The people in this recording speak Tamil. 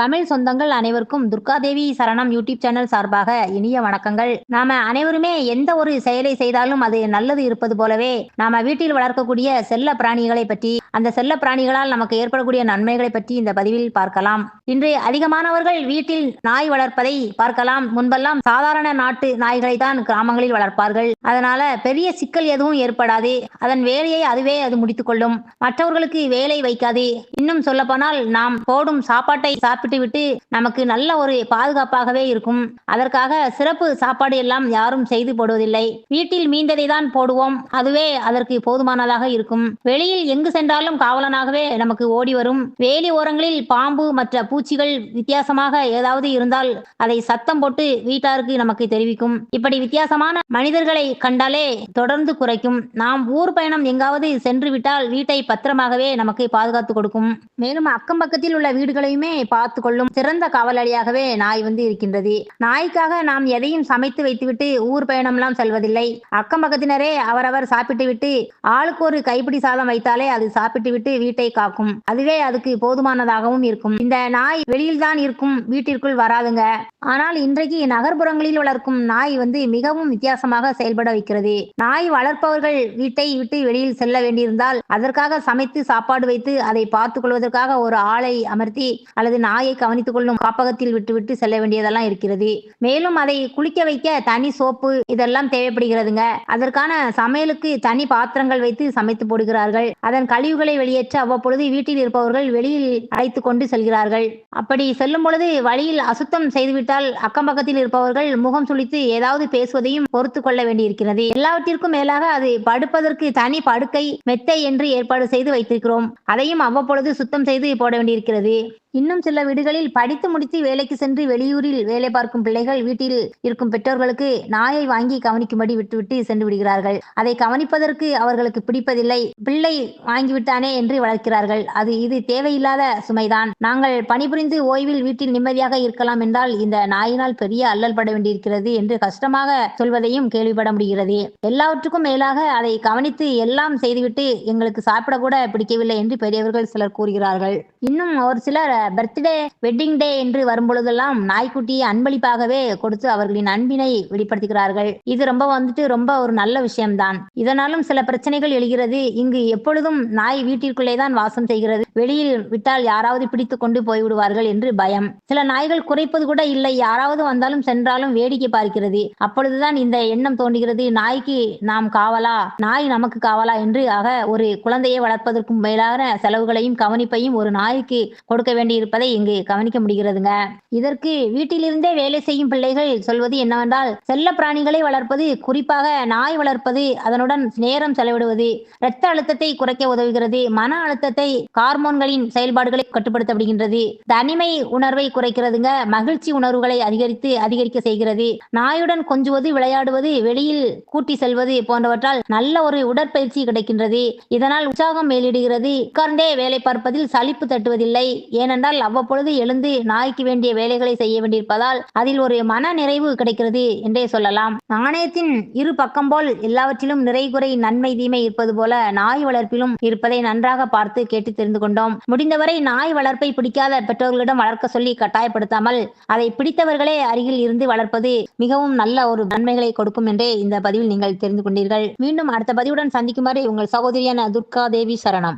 தமிழ் சொந்தங்கள் அனைவருக்கும் துர்காதேவி சரணம் யூடியூப் சேனல் சார்பாக இனிய வணக்கங்கள். நாம அனைவருமே எந்த ஒரு செயலை செய்தாலும் அது நல்லது இருப்பது போலவே நாம வீட்டில் வளர்க்கக்கூடிய செல்ல பிராணிகளை பற்றி அந்த செல்ல பிராணிகளால் நமக்கு ஏற்படக்கூடிய நன்மைகளை பற்றி இந்த பதிவில் பார்க்கலாம். இன்று அதிகமானவர்கள் வீட்டில் நாய் வளர்ப்பதை பார்க்கலாம். முன்பெல்லாம் சாதாரண நாட்டு நாய்களை தான் கிராமங்களில் வளர்ப்பார்கள். அதனால பெரிய சிக்கல் எதுவும் ஏற்படாது. அதன் வேலையை அதுவே அது முடித்துக் கொள்ளும். மற்றவர்களுக்கு வேலை வைக்காது. இன்னும் சொல்லப்போனால் நாம் போடும் சாப்பாட்டை சாப்பிட்டு விட்டு நமக்கு நல்ல ஒரு பாதுகாப்பாகவே இருக்கும். அதற்காக சிறப்பு சாப்பாடு எல்லாம் யாரும் செய்து போடுவதில்லை. வீட்டில் மீந்ததை தான் போடுவோம். அதுவே அதற்கு போதுமானதாக இருக்கும். வெளியில் எங்கு சென்றாலும் காவலனாகவே நமக்கு ஓடி வரும். வேலி ஓரங்களில் பாம்பு மற்ற பூச்சிகள் வித்தியாசமாக ஏதாவது இருந்தால் அதை சத்தம் போட்டு வீட்டாருக்கு நமக்கு தெரிவிக்கும். இப்படி வித்தியாசமான மனிதர்களை கண்டாலே தொடர்ந்து குறைக்கும். நாம் ஊர் பயணம் எங்காவது சென்று விட்டால் வீட்டை பத்திரமாகவே நமக்கு பாதுகாத்து கொடுக்கும். மேலும் அக்கம் பக்கத்தில் உள்ள வீடுகளையுமே பார்த்து கொள்ளும் சிறந்த காவலாளியாகவே நாய் வந்து இருக்கின்றது. நாய்க்காக நாம் எதையும் சமைத்து வைத்துவிட்டு ஊர் பயணம்லாம் செல்வதில்லை. அக்கம் பக்கத்தினரே அவரவர் சாப்பிட்டு விட்டு ஆளுக்கு ஒரு கைப்பிடி சாதம் வைத்தாலே அது சாப்பிட்டு விட்டு வீட்டை காக்கும். அதுவே அதுக்கு போதுமானதாகவும் இருக்கும். இந்த நாய் வெளியில் தான் இருக்கும் வீட்டிற்குள் வராதுங்க. ஆனால் இன்றைக்கு நகர்ப்புறங்களில் வளர்க்கும் நாய் வந்து மிகவும் வித்தியாசமாக செயல்பட வைக்கிறது. நாய் வளர்ப்பவர்கள் வீட்டை விட்டு வெளியில் செல்ல வேண்டியிருந்தால் அதற்காக சமைத்து சாப்பாடு வைத்து அதை பார்த்துக் கொள்வதற்காக ஒரு ஆளை அமர்த்தி அல்லது நாய் கவனித்துக் கொள்ளும் காப்பகத்தில் விட்டுவிட்டு செல்ல வேண்டியதெல்லாம் இருக்கிறது. மேலும் அதை குளிக்க வைக்க தனி சோப்பு இதெல்லாம் தேவைப்படுகிறதுங்க. அதற்கான சமையலுக்கு தனி பாத்திரங்கள் வைத்து சமைத்து போடுகிறார்கள். அதன் கழிவுகளை வெளியேற்ற அவ்வப்பொழுது வீட்டில் இருப்பவர்கள் வெளியில் அழைத்து கொண்டு செல்கிறார்கள். அப்படி செல்லும் பொழுது வழியில் அசுத்தம் செய்துவிட்டால் அக்கம் பக்கத்தில் இருப்பவர்கள் முகம் சுழித்து ஏதாவது பேசுவதையும் பொறுத்து கொள்ள வேண்டியிருக்கிறது. எல்லாவற்றிற்கும் மேலாக அது படுப்பதற்கு தனி படுக்கை மெத்தை என்று ஏற்பாடு செய்து வைத்திருக்கிறோம். அதையும் அவ்வப்பொழுது சுத்தம் செய்து போட வேண்டியிருக்கிறது. இன்னும் சில வீடுகளில் படித்து முடித்து வேலைக்கு சென்று வெளியூரில் வேலை பார்க்கும் பிள்ளைகள் வீட்டில் இருக்கும் பெற்றோர்களுக்கு நாயை வாங்கி கவனிக்கும்படி விட்டுவிட்டு சென்று விடுகிறார்கள். அதை கவனிப்பதற்கு அவர்களுக்கு பிடிப்பதில்லை. பிள்ளை வாங்கிவிட்டானே என்று வளர்க்கிறார்கள். அது இது தேவையில்லாத சுமைதான். நாங்கள் பணிபுரிந்து ஓய்வில் வீட்டில் நிம்மதியாக இருக்கலாம் என்றால் இந்த நாயினால் பெரிய அல்லல் பட வேண்டியிருக்கிறது என்று கஷ்டமாக சொல்வதையும் கேள்விப்பட முடிகிறது. எல்லாவற்றுக்கும் மேலாக அதை கவனித்து எல்லாம் செய்துவிட்டு எங்களுக்கு சாப்பிடக்கூட பிடிக்கவில்லை என்று பெரியவர்கள் சிலர் கூறுகிறார்கள். இன்னும் ஒரு சிலர் பர்த்டே வெட்டிங் டே என்று வரும்பொழுதெல்லாம் நாய்க்குட்டியை அன்பளிப்பாகவே கொடுத்து அவர்களின் அன்பினை வெளிப்படுத்துகிறார்கள். இது ரொம்ப வந்துட்டு ரொம்ப ஒரு நல்ல விஷயம்தான். இதனாலும் சில பிரச்சனைகள் எழுகிறது. இங்கு எப்பொழுதும் நாய் வீட்டிற்குள்ளே தான் வாசம் செய்கிறது. வெளியில் விட்டால் யாராவது பிடித்து கொண்டு போய்விடுவார்கள் என்று பயம். சில நாய்கள் குறைப்பது கூட இல்லை. யாராவது வந்தாலும் சென்றாலும் வேடிக்கை பார்க்கிறது. அப்பொழுதுதான் இந்த எண்ணம் தோன்றுகிறது. நாய்க்கு நாம் காவலா? நாய் நமக்கு காவலா என்று ஆக ஒரு குழந்தையை வளர்ப்பதற்கும் மேலான செலவுகளையும் கவனிப்பையும் ஒரு நாய்க்கு கொடுக்க வேண்டும். வேண்டியிருப்பதை இங்கு கவனிக்க முடிகிறதுங்க. இதற்கு வீட்டிலிருந்தே வேலை செய்யும் பிள்ளைகள் சொல்வது என்னவென்றால் செல்ல பிராணிகளை வளர்ப்பது குறிப்பாக நாய் வளர்ப்பது அதனுடன் நேரம் செலவிடுவது இரத்த அழுத்தத்தை குறைக்க உதவுகிறது மன அழுத்தத்தை ஹார்மோன்களின் செயல்பாடுகளை கட்டுப்படுத்த விடுகின்றது தனிமை உணர்வை குறைக்கிறதுங்க மகிழ்ச்சி உணர்வுகளை அதிகரித்து அதிகரிக்க செய்கிறது நாயுடன் கொஞ்சுவது விளையாடுவது வெளியில் கூட்டி செல்வது போன்றவற்றால் நல்ல ஒரு உடற்பயிற்சி கிடைக்கின்றது. இதனால் உற்சாகம் மேலிடுகிறது. உட்கார்ந்தே வேலை பார்ப்பதில் சலிப்பு தட்டுவதில்லை. ஏனென்றால் ஏனென்றால் அவ்வப்பொழுது எழுந்து நாய்க்கு வேண்டிய வேலைகளை செய்ய வேண்டியிருப்பதால் அதில் ஒரு மன நிறைவு கிடைக்கிறது என்றே சொல்லலாம். நாணயத்தின் இரு பக்கம் போல் எல்லாவற்றிலும் நிறை குறை நன்மை தீமை இருப்பது போல நாய் வளர்ப்பிலும் இருப்பதை நன்றாக பார்த்து கேட்டு தெரிந்து கொண்டோம். முடிந்தவரை நாய் வளர்ப்பை பிடிக்காத பெற்றோர்களிடம் வளர்க்க சொல்லி கட்டாயப்படுத்தாமல் அதை பிடித்தவர்களே அருகில் இருந்து வளர்ப்பது மிகவும் நல்ல ஒரு நன்மைகளை கொடுக்கும் என்றே இந்த பதிவில் நீங்கள் தெரிந்து கொண்டீர்கள். மீண்டும் அடுத்த பதிவுடன் சந்திக்குமாறு உங்கள் சகோதரியான துர்கா தேவி சரணம்.